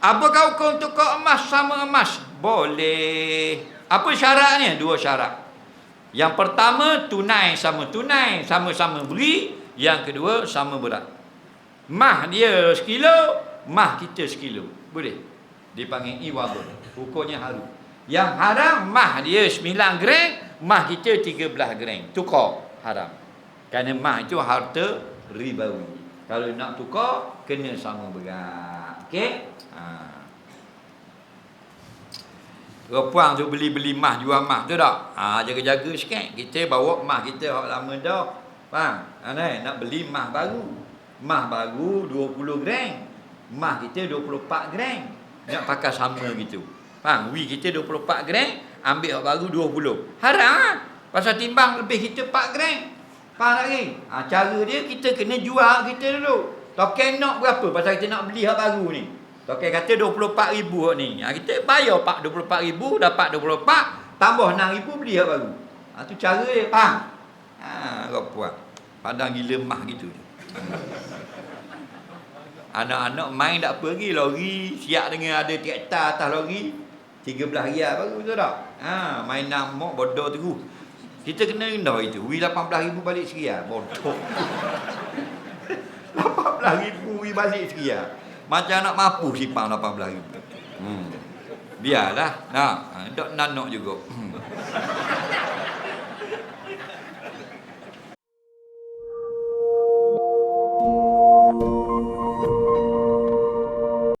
Apakah hukum tukar emas sama emas? Boleh. Apa syaratnya? Dua syarat. Yang pertama, tunai sama tunai. Sama-sama beri. Yang kedua, sama berat. Mah dia sekilo, mah kita sekilo. Boleh. Dipanggil iwabun. Hukumnya haru. Yang haram, mah dia 9 gram, mah kita 13 gram. Tukar. Haram. Kerana mah itu harta ribawi. Kalau nak tukar, kena sama berat. Okey? Ha. Perempuan tu beli-beli mah, jual mah tu tak? Ha, jaga-jaga sikit. Kita bawa mah kita hak lama dah. Faham? Ha, ni, nak beli mah baru. Mah baru 20 gram. Mah kita 24 gram. Nak pakai sama gitu. Faham? Wi kita 24 gram, ambil hak baru 20. Haram? Pasal timbang lebih kita 4 gram. Faham tak ni? Ha, cara dia kita kena jual kita dulu. Token nak berapa pasal kita nak beli hak baru ni. Token kata 24 ribu hak ni. Ha, kita bayar pak 24 ribu, dapat 24, tambah 6 ribu beli hak baru. Ha, tu cara dia, faham? Ha, kau puas. Padang gila mah gitu. Anak-anak main tak pergi lori, siap dengan ada traktor atas lori. 13 riyal baru tu tak? Ha, main namok bodoh tu. Kita kena indah itu. Wi 18000 balik Syria. Bodoh. 18000 wi balik Syria. Macam nak mampu simpang 18000. Hmm. Biarlah. Nah, tak nak ha, nak juga.